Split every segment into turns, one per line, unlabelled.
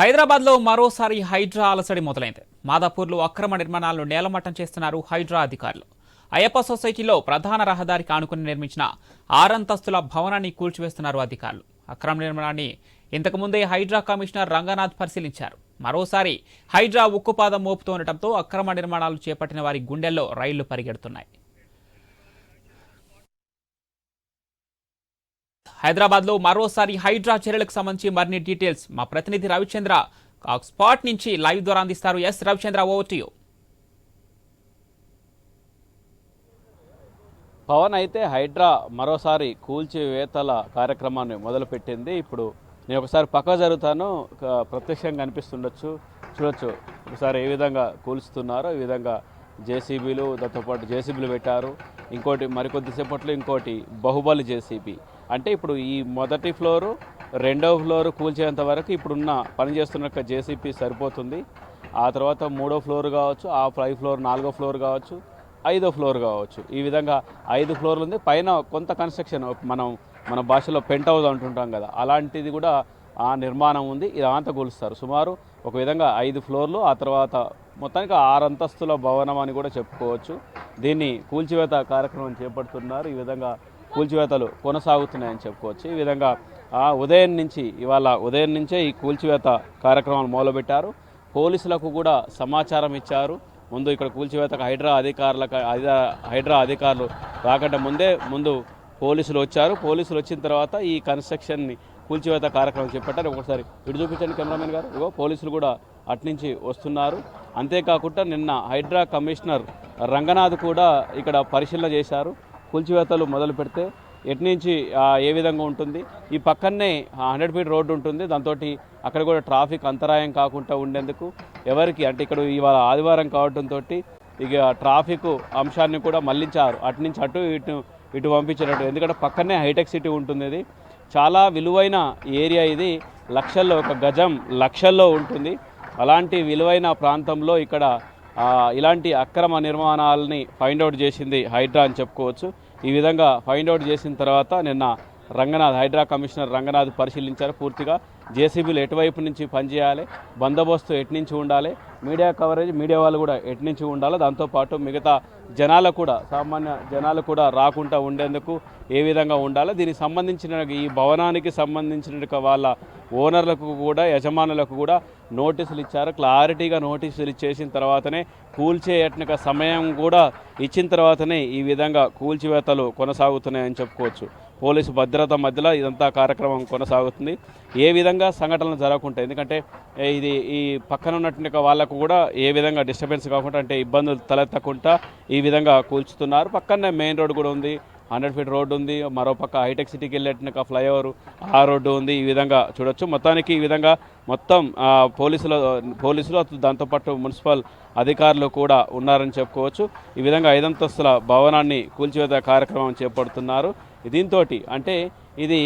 హైదరాబాద్లో మరోసారి హైడ్రా అలసడి మొదలైంది. మాదాపూర్లో అక్రమ నిర్మాణాలను నేలమట్టం చేస్తున్నారు హైడ్రా అధికారులు. అయ్యప్ప సొసైటీలో ప్రధాన రహదారికి ఆనుకుని నిర్మించిన ఆరంతస్తుల భవనాన్ని కూల్చివేస్తున్నారు అధికారులు. అక్రమ నిర్మాణాన్ని ఇంతకుముందే హైడ్రా కమిషనర్ రంగనాథ్ పరిశీలించారు. మరోసారి హైడ్రా ఉక్కుపాదం మోపుతుండటంతో అక్రమ నిర్మాణాలు చేపట్టిన వారి గుండెల్లో రైళ్ళు పరిగెడుతున్నాయి. హైదరాబాద్లో మరోసారి హైడ్రా చర్యలకు సంబంధించి మరిన్ని డీటెయిల్స్ మా ప్రతినిధి రవిచంద్ర ఆ స్పాట్ నుంచి లైవ్ ద్వారా అందిస్తారు. ఎస్ రవిచంద్ర ఓవర్
పవన్ అయితే హైడ్రా మరోసారి కూల్చివేతల కార్యక్రమాన్ని మొదలుపెట్టింది. ఇప్పుడు నేను ఒకసారి పక్క జరుగుతాను. ఒక ప్రత్యక్షంగా కనిపిస్తుండొచ్చు చూడొచ్చు ఒకసారి ఏ విధంగా కూల్చుతున్నారో ఈ విధంగా జేసీబీలు దాంతోపాటు జేసీబీలు పెట్టారు. ఇంకోటి మరికొద్దిసేపట్లో ఇంకోటి బాహుబలి జేసీబీ. అంటే ఇప్పుడు ఈ మొదటి ఫ్లోరు రెండవ ఫ్లోర్ కూల్చేంత వరకు ఇప్పుడున్న పనిచేస్తున్న జేసీబీ సరిపోతుంది. ఆ తర్వాత మూడో ఫ్లోర్ కావచ్చు ఆ ఫైవ్ ఫ్లోర్ నాలుగో ఫ్లోర్ కావచ్చు ఐదో ఫ్లోర్ కావచ్చు. ఈ విధంగా ఐదు ఫ్లోర్లు ఉంది. పైన కొంత కన్స్ట్రక్షన్ మనం మన భాషలో పెంట్ హౌస్ అంటుంటాం కదా అలాంటిది కూడా ఆ నిర్మాణం ఉంది. ఇదంతా కూలుస్తారు. సుమారు ఒక విధంగా ఐదు ఫ్లోర్లు ఆ తర్వాత మొత్తానికి ఆరు అంతస్తుల భవనం అని కూడా చెప్పుకోవచ్చు. దీన్ని కూల్చివేత కార్యక్రమం చేపడుతున్నారు. ఈ విధంగా కూల్చివేతలు కొనసాగుతున్నాయని చెప్పుకోవచ్చు. ఈ విధంగా ఆ ఉదయం నుంచి ఇవాళ ఉదయం నుంచే ఈ కూల్చివేత కార్యక్రమాలు మొదలుపెట్టారు. పోలీసులకు కూడా సమాచారం ఇచ్చారు. ముందు ఇక్కడ కూల్చివేతకు హైడ్రా అధికారులకు హైడ్రా అధికారులు రాకంటే ముందే ముందు పోలీసులు వచ్చారు. పోలీసులు వచ్చిన తర్వాత ఈ కన్స్ట్రక్షన్ని కూల్చివేత కార్యక్రమం చేపట్టారు. ఒకసారి ఇటు చూపించండి కెమెరామెన్ గారు. ఇగో పోలీసులు కూడా అట్నుంచి వస్తున్నారు. అంతేకాకుండా నిన్న హైడ్రా కమిషనర్ రంగనాథ్ కూడా ఇక్కడ పరిశీలన చేశారు. కూల్చివేతలు మొదలు పెడితే ఎటు నుంచి ఏ విధంగా ఉంటుంది? ఈ పక్కనే హండ్రెడ్ ఫీట్ రోడ్డు ఉంటుంది. దాంతో అక్కడ కూడా ట్రాఫిక్ అంతరాయం కాకుండా ఉండేందుకు ఎవరికి అంటే ఇక్కడ ఇవాళ ఆదివారం కావడంతో ఇక ట్రాఫిక్ అంశాన్ని కూడా మళ్ళించారు. అటు నుంచి అటు ఇటు ఇటు పంపించినట్టు. ఎందుకంటే పక్కనే హైటెక్ సిటీ ఉంటుంది ఇది. చాలా విలువైన ఏరియా ఇది. లక్షల్లో ఒక గజం లక్షల్లో ఉంటుంది. అలాంటి విలువైన ప్రాంతంలో ఇక్కడ ఇలాంటి అక్రమ నిర్మాణాలని ఫైండ్ అవుట్ చేసింది హైడ్రా అని చెప్పుకోవచ్చు. ఈ విధంగా ఫైండ్ అవుట్ చేసిన తర్వాత నిన్న రంగనాథ్ హైడ్రా కమిషనర్ రంగనాథ్ పరిశీలించారు పూర్తిగా. జేసీబీలు ఎటువైపు నుంచి పనిచేయాలి బందోబస్తు ఎటు నుంచి ఉండాలి మీడియా కవరేజ్ మీడియా వాళ్ళు కూడా ఎటు నుంచి ఉండాలి దాంతోపాటు మిగతా జనాలు కూడా సామాన్య జనాలు కూడా రాకుండా ఉండేందుకు ఏ విధంగా ఉండాలి దీనికి సంబంధించిన ఈ భవనానికి సంబంధించిన వాళ్ళ ఓనర్లకు కూడా యజమానులకు కూడా నోటీసులు ఇచ్చారు. క్లారిటీగా నోటీసులు ఇచ్చేసిన తర్వాతనే కూల్చేయట్నిక సమయం కూడా ఇచ్చిన తర్వాతనే ఈ విధంగా కూల్చివేతలు కొనసాగుతున్నాయని చెప్పుకోవచ్చు. పోలీసు భద్రత మధ్యలో ఇదంతా కార్యక్రమం కొనసాగుతుంది. ఏ విధంగా సంఘటనలు జరగకుండా ఎందుకంటే ఇది ఈ పక్కన ఉన్నటువంటి వాళ్ళకు కూడా ఏ విధంగా డిస్టర్బెన్స్ కాకుండా అంటే ఇబ్బందులు తలెత్తకుండా ఈ విధంగా కూల్చుతున్నారు. పక్కనే మెయిన్ రోడ్ కూడా ఉంది. హండ్రెడ్ ఫీట్ రోడ్డు ఉంది మరో పక్క హైటెక్ సిటీకి వెళ్ళేట ఫ్లైఓవర్ ఆ రోడ్డు ఉంది. ఈ విధంగా చూడొచ్చు. మొత్తానికి ఈ విధంగా మొత్తం పోలీసులు పోలీసుల పోలీసులు దాంతోపాటు మున్సిపల్ అధికారులు కూడా ఉన్నారని చెప్పుకోవచ్చు. ఈ విధంగా ఐదంతస్తుల భవనాన్ని కూల్చివేత కార్యక్రమం చేపడుతున్నారు. దీంతో అంటే ఇది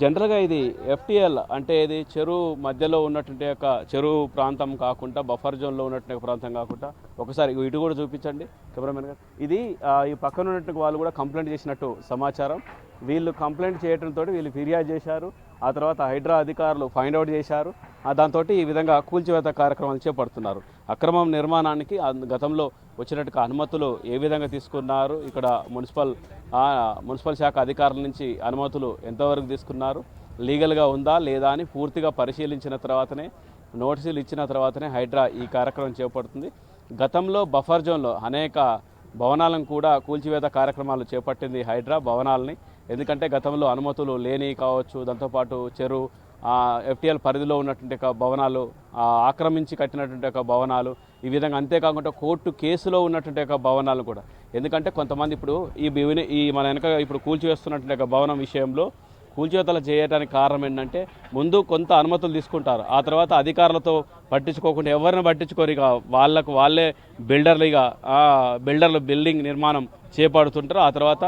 జనరల్గా ఇది ఎఫ్టిఎల్ అంటే ఇది చెరువు మధ్యలో ఉన్నటువంటి యొక్క చెరువు ప్రాంతం కాకుండా బఫర్ జోన్లో ఉన్నటువంటి ప్రాంతం కాకుండా ఒకసారి ఇటు కూడా చూపించండి కెమెరామెన్ గారు. ఇది ఈ పక్కన ఉన్నటువంటి వాళ్ళు కూడా కంప్లైంట్ చేసినట్టు సమాచారం. వీళ్ళు కంప్లైంట్ చేయడంతో వీళ్ళు ఫిర్యాదు చేశారు. ఆ తర్వాత హైడ్రా అధికారులు ఫైండ్ అవుట్ చేశారు. దాంతో ఈ విధంగా కూల్చివేత కార్యక్రమాలు చేపడుతున్నారు. అక్రమం నిర్మాణానికి గతంలో వచ్చినట్టుగా అనుమతులు ఏ విధంగా తీసుకున్నారు? ఇక్కడ మున్సిపల్ మున్సిపల్ శాఖ అధికారుల నుంచి అనుమతులు ఎంతవరకు తీసుకున్నారు? లీగల్గా ఉందా లేదా అని పూర్తిగా పరిశీలించిన తర్వాతనే నోటీసులు ఇచ్చిన తర్వాతనే హైడ్రా ఈ కార్యక్రమం చేపడుతుంది. గతంలో బఫర్ జోన్లో అనేక భవనాలను కూడా కూల్చివేత కార్యక్రమాలు చేపట్టింది హైడ్రా భవనాలని. ఎందుకంటే గతంలో అనుమతులు లేని కావచ్చు దాంతోపాటు చెరువు ఎఫ్టీఎల్ పరిధిలో ఉన్నటువంటి యొక్క భవనాలు ఆక్రమించి కట్టినటువంటి ఒక భవనాలు ఈ విధంగా అంతేకాకుండా కోర్టు కేసులో ఉన్నటువంటి ఒక భవనాలు కూడా. ఎందుకంటే కొంతమంది ఇప్పుడు ఈ బివిని ఈ మన వెనక ఇప్పుడు కూల్చివేస్తున్నటువంటి ఒక భవనం విషయంలో కూల్చివేతలు చేయడానికి కారణం ఏంటంటే ముందు కొంత అనుమతులు తీసుకుంటారు. ఆ తర్వాత అధికారులతో పట్టించుకోకుండా ఎవరిని పట్టించుకోరు ఇక వాళ్ళకు వాళ్ళే బిల్డర్లు ఇక బిల్డర్లు బిల్డింగ్ నిర్మాణం చేపడుతుంటారు. ఆ తర్వాత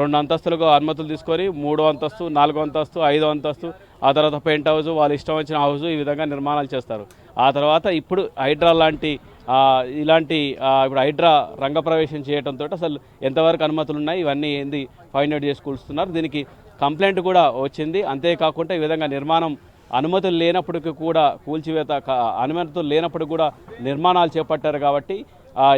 రెండు అంతస్తులకు అనుమతులు తీసుకొని మూడో అంతస్తు నాలుగో అంతస్తు ఐదో అంతస్తు ఆ తర్వాత పెయింట్ హౌస్ వాళ్ళు ఇష్టం వచ్చిన హౌస్ ఈ విధంగా నిర్మాణాలు చేస్తారు. ఆ తర్వాత ఇప్పుడు హైడ్రా లాంటి ఇలాంటి ఇప్పుడు హైడ్రా రంగప్రవేశం చేయడంతో అసలు ఎంతవరకు అనుమతులు ఉన్నాయి? ఇవన్నీ ఏంది? ఫైండ్ అవుట్ చేసి కూలుస్తున్నారు. దీనికి కంప్లైంట్ కూడా వచ్చింది. అంతేకాకుండా ఈ విధంగా నిర్మాణం అనుమతులు లేనప్పటికీ కూడా కూల్చివేత అనుమతులు లేనప్పుడు కూడా నిర్మాణాలు చేపట్టారు కాబట్టి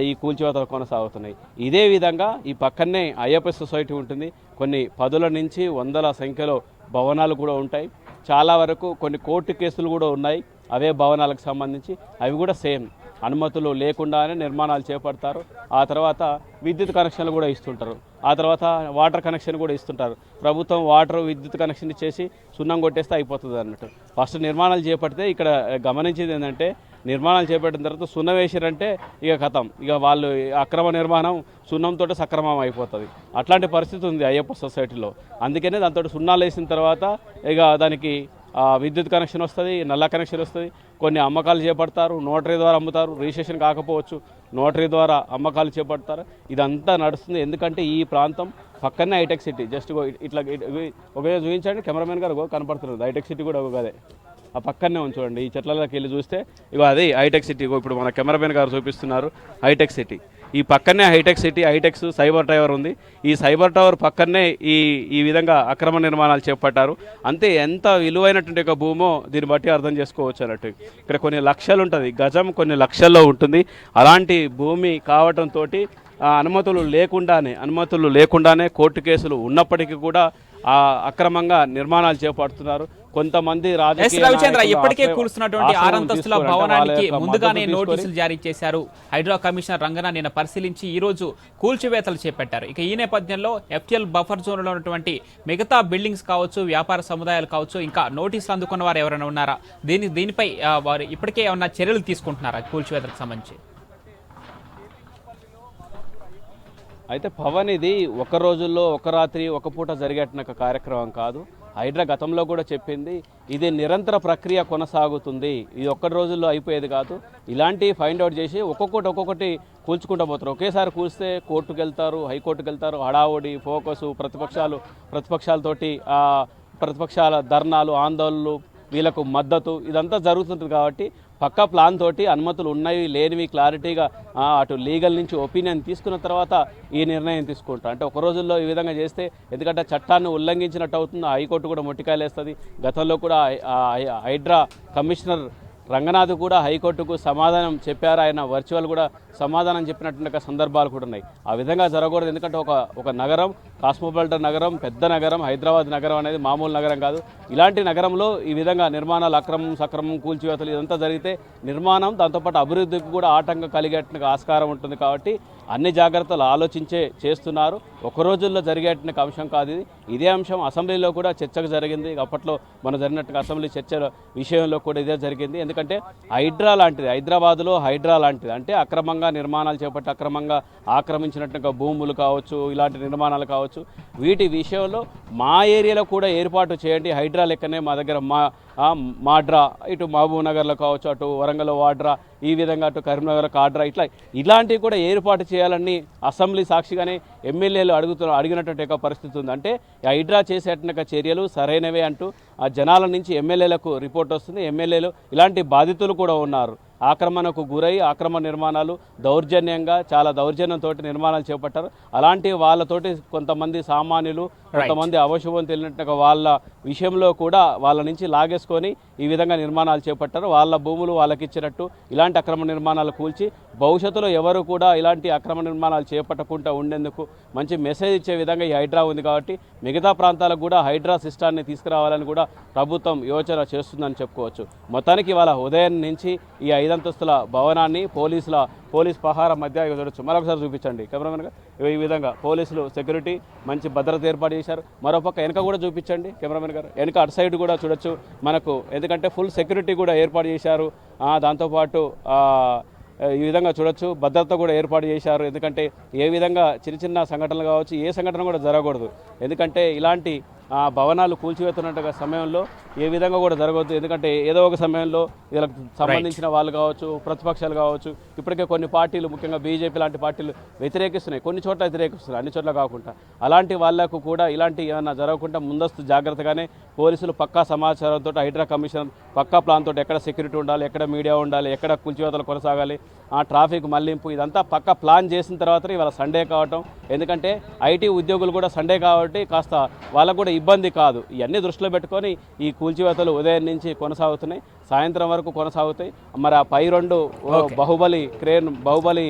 ఈ కూల్చివేతలు కొనసాగుతున్నాయి. ఇదే విధంగా ఈ పక్కనే ఐఎఫ్ఎస్ సొసైటీ ఉంటుంది. కొన్ని పదుల నుంచి వందల సంఖ్యలో భవనాలు కూడా ఉంటాయి. చాలా వరకు కొన్ని కోర్టు కేసులు కూడా ఉన్నాయి. అవే భవనాలకు సంబంధించి. అవి కూడా సేమ్. అనుమతులు లేకుండానే నిర్మాణాలు చేపడతారు. ఆ తర్వాత విద్యుత్ కనెక్షన్లు కూడా ఇస్తుంటారు. ఆ తర్వాత వాటర్ కనెక్షన్ కూడా ఇస్తుంటారు. ప్రభుత్వం వాటర్ విద్యుత్ కనెక్షన్ ఇచ్చేసి సున్నం కొట్టేస్తే అయిపోతుంది అన్నట్టు. ఫస్ట్ నిర్మాణాలు చేపడితే ఇక్కడ గమనించేది ఏంటంటే నిర్మాణాలు చేపట్టిన తర్వాత సున్నం వేసారంటే ఇక కథం. ఇక వాళ్ళు అక్రమ నిర్మాణం సున్నంతో సక్రమం అయిపోతుంది. అట్లాంటి పరిస్థితి ఉంది అయ్యప్ప సొసైటీలో. అందుకనే దాంతో సున్నాలు వేసిన తర్వాత ఇక దానికి విద్యుత్ కనెక్షన్ వస్తుంది నల్ల కనెక్షన్ వస్తుంది. కొన్ని అమ్మకాలు చేపడతారు నోటరీ ద్వారా అమ్ముతారు రిజిస్ట్రేషన్ కాకపోవచ్చు నోటరీ ద్వారా అమ్మకాలు చేపడతారు. ఇదంతా నడుస్తుంది. ఎందుకంటే ఈ ప్రాంతం పక్కనే హైటెక్ సిటీ. జస్ట్ ఇట్లా ఇట్- చూపించండి కెమెరామెన్ గారు కనపడుతున్నారు. హైటెక్ సిటీ కూడా ఒక అదే. ఆ పక్కనే ఉంది ఈ చెట్లలోకి వెళ్ళి చూస్తే ఇగో అది హైటెక్ సిటీ. ఇప్పుడు మన కెమెరామెన్ గారు చూపిస్తున్నారు హైటెక్ సిటీ. ఈ పక్కనే హైటెక్ సిటీ హైటెక్స్ సైబర్ టవర్ ఉంది. ఈ సైబర్ టవర్ పక్కనే ఈ ఈ విధంగా అక్రమ నిర్మాణాలు చేపట్టారు. అంతే ఎంత విలువైనటువంటి ఒక భూమో దీన్ని బట్టి అర్థం చేసుకోవచ్చు అన్నట్టు. ఇక్కడ కొన్ని లక్షలు ఉంటుంది. గజం కొన్ని లక్షల్లో ఉంటుంది. అలాంటి భూమి కావటంతో అనుమతులు లేకుండానే అనుమతులు లేకుండానే కోర్టు కేసులు ఉన్నప్పటికీ కూడా అక్రమంగా నిర్మాణాలు చేపడుతున్నారు. కొంతమంది
ఎస్ రవిచంద్ర ఇప్పటికే
ఆశ్రయం
ఆరంతస్తుల భవనానికి ముందుగానే నోటీసులు జారీ చేశారు. హైడ్రా కమిషనర్ రంగన నిన్న పరిశీలించి ఈ రోజు కూల్చివేతలు చేపట్టారు. ఇక ఈ నేపథ్యంలో ఎఫ్టిఎల్ బఫర్ జోన్లో ఉన్నటువంటి మిగతా బిల్డింగ్స్ కావచ్చు వ్యాపార సముదాయాలు కావచ్చు ఇంకా నోటీసులు అందుకున్న వారు ఎవరైనా ఉన్నారా? దీని దీనిపై వారు ఇప్పటికే ఏమన్నా చర్యలు తీసుకుంటున్నారా కూల్చివేతలకు సంబంధించి?
అయితే పవన్ ఇది ఒక రోజుల్లో ఒక రాత్రి ఒక పూట జరిగేట కార్యక్రమం కాదు. హైడ్రా గతంలో కూడా చెప్పింది ఇది నిరంతర ప్రక్రియ కొనసాగుతుంది. ఇది ఒక్కటి రోజుల్లో అయిపోయేది కాదు. ఇలాంటి ఫైండ్ అవుట్ చేసి ఒక్కొక్కటి ఒక్కొక్కటి కూల్చుకుంటూ పోతారు. ఒకేసారి కూల్స్తే కోర్టుకు వెళ్తారు హైకోర్టుకు వెళ్తారు హడావుడి ఫోకస్ ప్రతిపక్షాలు ప్రతిపక్షాలతోటి ప్రతిపక్షాల ధర్నాలు ఆందోళనలు వీళ్ళకు మద్దతు ఇదంతా జరుగుతుంది కాబట్టి పక్కా ప్లాన్ తోటి అనుమతులు ఉన్నాయి లేనివి క్లారిటీగా అటు లీగల్ నుంచి ఒపీనియన్ తీసుకున్న తర్వాత ఈ నిర్ణయం తీసుకుంటాం. అంటే ఒక రోజుల్లో ఈ విధంగా చేస్తే ఎందుకంటే చట్టాన్ని ఉల్లంఘించినట్టు అవుతుంది హైకోర్టు కూడా మొట్టికాయలేస్తుంది. గతంలో కూడా హైడ్రా కమిషనర్ రంగనాథ్ కూడా హైకోర్టుకు సమాధానం చెప్పారు. ఆయన వర్చువల్ కూడా సమాధానం చెప్పినటువంటి సందర్భాలు కూడా ఉన్నాయి. ఆ విధంగా జరగకూడదు ఎందుకంటే ఒక ఒక నగరం కాస్మోపాలిటన్ నగరం పెద్ద నగరం హైదరాబాద్ నగరం అనేది మామూలు నగరం కాదు. ఇలాంటి నగరంలో ఈ విధంగా నిర్మాణాలు అక్రమం సక్రమం కూల్చివేతలు ఇదంతా జరిగితే నిర్మాణం దాంతోపాటు అభివృద్ధికి కూడా ఆటంకం కలిగేటువంటి ఆస్కారం ఉంటుంది కాబట్టి అన్ని జాగ్రత్తలు ఆలోచించే చేస్తున్నారు. ఒక రోజుల్లో జరిగేటువంటి అంశం కాదు ఇది. ఇదే అంశం అసెంబ్లీలో కూడా చర్చకు జరిగింది. అప్పట్లో మన జరిగినట్టుగా అసెంబ్లీ చర్చల విషయంలో కూడా ఇదే జరిగింది. ఎందుకంటే హైడ్రా లాంటిది హైదరాబాద్లో హైడ్రా లాంటిది. అంటే అక్రమంగా నిర్మాణాలు చేపట్టి అక్రమంగా ఆక్రమించినట్టుగా భూములు కావచ్చు ఇలాంటి నిర్మాణాలు కావచ్చు. వీటి విషయంలో మా ఏరియాలో కూడా ఏర్పాటు చేయండి. హైడ్రా లెక్కనే మా దగ్గర మా మాడ్రా ఇటు మహబూబ్ నగర్లో కావచ్చు అటు వరంగల్ వాడ్రా ఈ విధంగా అటు కరీంనగర్ కాడ్రా ఇట్లా ఇలాంటివి కూడా ఏర్పాటు చేయాలని అసెంబ్లీ సాక్షిగానే ఎమ్మెల్యేలు అడుగుతున్న అడిగినటువంటి ఒక పరిస్థితి ఉంది. అంటే హైడ్రా చేసేటువంటి చర్యలు సరైనవే అంటూ ఆ జనాల నుంచి ఎమ్మెల్యేలకు రిపోర్ట్ వస్తుంది. ఎమ్మెల్యేలు ఇలాంటి బాధితులు కూడా ఉన్నారు. ఆక్రమణకు గురై ఆక్రమణ నిర్మాణాలు దౌర్జన్యంగా చాలా దౌర్జన్యంతో నిర్మాణాలు చేపట్టారు. అలాంటి వాళ్ళతోటి కొంతమంది సామాన్యులు కొంతమంది అవశుభం తెలియనట్టుగా వాళ్ళ విషయంలో కూడా వాళ్ళ నుంచి తీసుకొని ఈ విధంగా నిర్మాణాలు చేపట్టారు. వాళ్ళ భూములు వాళ్ళకి ఇచ్చినట్టు ఇలాంటి అక్రమ నిర్మాణాలు కూల్చి భవిష్యత్తులో ఎవరు కూడా ఇలాంటి అక్రమ నిర్మాణాలు చేపట్టకుండా ఉండేందుకు మంచి మెసేజ్ ఇచ్చే విధంగా ఈ హైడ్రా ఉంది కాబట్టి మిగతా ప్రాంతాలకు కూడా హైడ్రా సిస్టాన్ని తీసుకురావాలని కూడా ప్రభుత్వం యోచన చేస్తుందని చెప్పుకోవచ్చు. మొత్తానికి వాళ్ళ ఉదయం నుంచి ఈ ఐదంతస్తుల భవనాన్ని పోలీసుల పోలీస్ పహార మధ్య ఇక చూడొచ్చు. మరొకసారి చూపించండి. కెమెరామెన్ ఈ విధంగా పోలీసులు సెక్యూరిటీ మంచి భద్రత ఏర్పాటు చేశారు. మరోపక్క వెనక కూడా చూపించండి కెమెరామెన్ గారు. వెనక అటు సైడ్ కూడా చూడొచ్చు మనకు. ఎందుకంటే ఫుల్ సెక్యూరిటీ కూడా ఏర్పాటు చేశారు. దాంతోపాటు ఈ విధంగా చూడొచ్చు. భద్రత కూడా ఏర్పాటు చేశారు. ఎందుకంటే ఏ విధంగా చిన్న చిన్న సంఘటనలు కావచ్చు ఏ సంఘటన కూడా జరగకూడదు. ఎందుకంటే ఇలాంటి భవనాలు కూల్చివేతున్నట్టుగా సమయంలో ఏ విధంగా కూడా జరగవద్దు. ఎందుకంటే ఏదో ఒక సమయంలో వీళ్ళకి సంబంధించిన వాళ్ళు కావచ్చు ప్రతిపక్షాలు కావచ్చు ఇప్పటికే కొన్ని పార్టీలు ముఖ్యంగా బీజేపీ లాంటి పార్టీలు వ్యతిరేకిస్తున్నాయి. కొన్ని చోట్ల వ్యతిరేకిస్తున్నాయి అన్ని చోట్ల కాకుండా. అలాంటి వాళ్ళకు కూడా ఇలాంటి ఏమైనా జరగకుండా ముందస్తు జాగ్రత్తగానే పోలీసులు పక్కా సమాచారంతో హైడ్రా కమిషన్ పక్కా ప్లాన్ తోటి ఎక్కడ సెక్యూరిటీ ఉండాలి ఎక్కడ మీడియా ఉండాలి ఎక్కడ కూల్చివేతలు కొనసాగాలి ఆ ట్రాఫిక్ మళ్ళింపు ఇదంతా పక్కా ప్లాన్ చేసిన తర్వాత ఇవాళ సండే కావటం. ఎందుకంటే ఐటీ ఉద్యోగులు కూడా సండే కాబట్టి కాస్త వాళ్ళకు కూడా ఇబ్బంది కాదు. ఇవన్నీ దృష్టిలో పెట్టుకొని ఈ కూల్చివేతలు ఉదయం నుంచి కొనసాగుతున్నాయి సాయంత్రం వరకు కొనసాగుతాయి. మరి ఆ పై రెండు బాహుబలి క్రేన్ బాహుబలి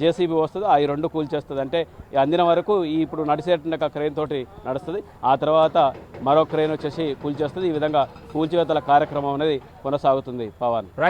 జేసీబీ వస్తుంది ఆ రెండు కూల్చేస్తుంది. అంటే అందిన వరకు ఈ ఇప్పుడు నడిచేట క్రేన్ తోటి నడుస్తుంది. ఆ తర్వాత మరో క్రేన్ వచ్చేసి కూల్చేస్తుంది. ఈ విధంగా కూల్చివేతల కార్యక్రమం అనేది కొనసాగుతుంది పవన్.